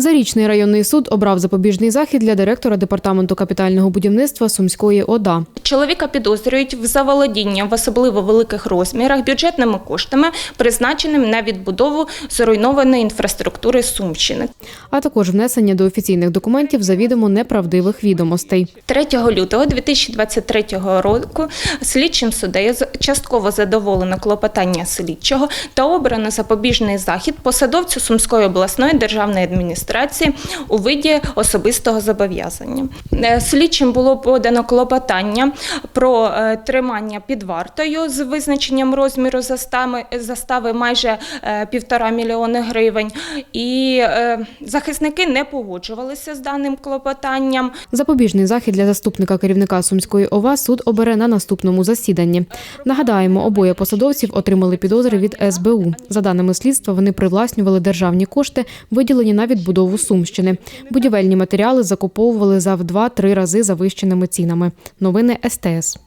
Зарічний районний суд обрав запобіжний захід для директора департаменту капітального будівництва Сумської ОДА. Чоловіка підозрюють в заволодінні в особливо великих розмірах бюджетними коштами, призначеними на відбудову зруйнованої інфраструктури Сумщини. а також внесення до офіційних документів завідомо неправдивих відомостей. 3 лютого 2023 року слідчим суддею частково задоволено клопотання слідчого та обрано запобіжний захід посадовцю Сумської обласної державної адміністрації у виді особистого зобов'язання. Е, Слідчим було подано клопотання про е, тримання під вартою з визначенням розміру застави, майже е, півтора мільйони гривень. І захисники не погоджувалися з даним клопотанням. Запобіжний захід для заступника керівника Сумської ОВА суд обере на наступному засіданні. Нагадаємо, обоє посадовців отримали підозри від СБУ. За даними слідства, вони привласнювали державні кошти, виділені на відбудову Сумщини. Будівельні матеріали закуповували за в 2-3 рази завищеними цінами. Новини СТС.